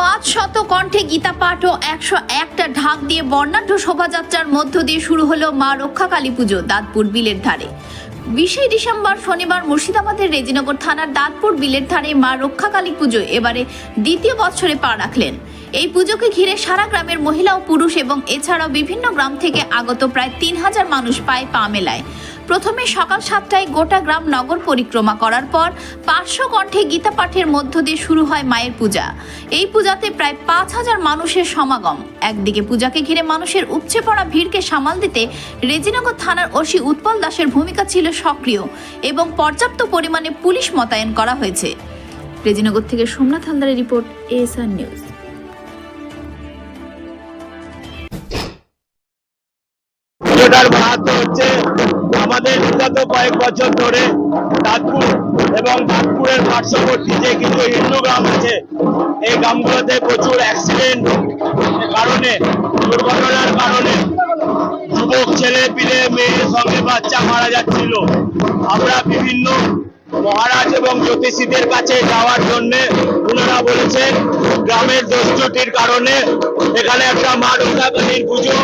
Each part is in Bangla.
পাঁচ শত কণ্ঠে গীতা পাঠ ও একশো একটা ঢাক দিয়ে বর্ণাঢ্য শোভাযাত্রার মধ্য দিয়ে শুরু হলো মা রক্ষাকালী পুজো, দাঁতপুর বিলের ধারে। বিশে ডিসেম্বর শনিবার মুর্শিদাবাদের রেজিনগর থানার দাঁতপুর বিলের ধারে মা রক্ষাকালী পুজো এবারে দ্বিতীয় বছরে পা রাখলেন। এই পুজোকে ঘিরে সারা গ্রামের মহিলা ও পুরুষ এবং এছাড়াও বিভিন্ন গ্রাম থেকে আগত প্রায় তিন হাজার মানুষ পায়ে পা মেলায়। প্রথমে সকাল সাতটায় গোটা গ্রাম নগর পরিক্রমা করার পর পাঁচশো কণ্ঠে গীতা পাঠের মধ্য দিয়ে শুরু হয় মায়ের পূজা। এই পূজাতে প্রায় পাঁচ হাজার মানুষের সমাগম। একদিকে পূজাকে ঘিরে মানুষের উপচে পড়া ভিড়কে সামাল দিতে রেজিনগর থানার ওসি উৎপল দাসের ভূমিকা ছিল সক্রিয় এবং পর্যাপ্ত পরিমাণে পুলিশ মোতায়েন করা হয়েছে। রেজিনগর থেকে সোমনাথ হালদারের রিপোর্ট, এএসআর নিউজ। হচ্ছে আমাদের বিগত কয়েক বছর ধরে দাঁতপুর এবং দাঁতপুরের পার্শ্ববর্তী যে কিছু হিন্দু গ্রাম আছে, এই গ্রামগুলোতে প্রচুর অ্যাক্সিডেন্ট কারণে, দুর্ঘটনার কারণে যুবক, ছেলে, পিলে মেয়ের সঙ্গে বাচ্চা মারা যাচ্ছিল। আমরা বিভিন্ন মহারাজ এবং জ্যোতিষীদের কাছে যাওয়ার জন্য ওনারা বলেছেন, গ্রামের দোষটির কারণে এখানে একটা মা রক্ষাকালীর পুজো,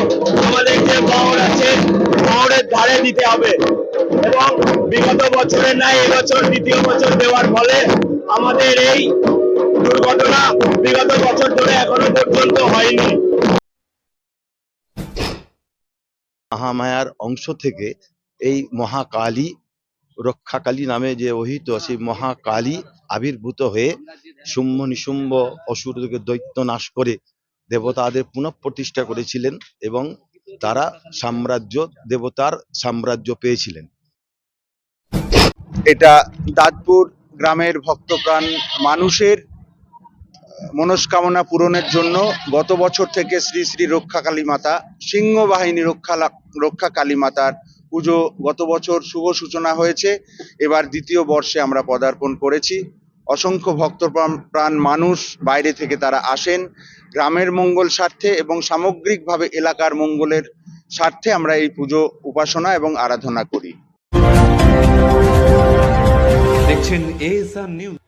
আমাদের যে মহর আছে মহরের ধারে দিতে হবে। এবং বিগত বছরের নাই এবছর দ্বিতীয় বছর দেওয়ার ফলে আমাদের এই দুর্ঘটনা বিগত বছর ধরে এখনও পর্যন্ত হয়নি। মহামায়ার অংশ থেকে এই মহাকালী, রক্ষাকালী নামে যে অহিত সেই মহাকালী আবির্ভূত হয়ে শুম্ভ নিশুম্ভ অসুরকে দৈত্য নাশ করে দেবতাদের পুনঃপ্রতিষ্ঠা করেছিলেন এবং তারা সাম্রাজ্য, দেবতার সাম্রাজ্য পেয়েছিলেন। এটা দাঁতপুর গ্রামের ভক্তপ্রাণ মানুষের মনস্কামনা পূরণের জন্য গত বছর থেকে শ্রী শ্রী রক্ষা কালী মাতা সিংহ বাহিনী রক্ষা রক্ষা কালী মাতার পুজো গত বছর শুভ সূচনা হয়েছে। এবার দ্বিতীয় বর্ষে আমরা পদার্পণ করেছি। অসংখ্য ভক্ত প্রাণ মানুষ বাইরে থেকে তারা আসেন। গ্রামের মঙ্গল স্বার্থে এবং সামগ্রিকভাবে এলাকার মঙ্গলের স্বার্থে আমরা এই পুজো, উপাসনা এবং আরাধনা করি। দেখছেন এএসআর নিউজ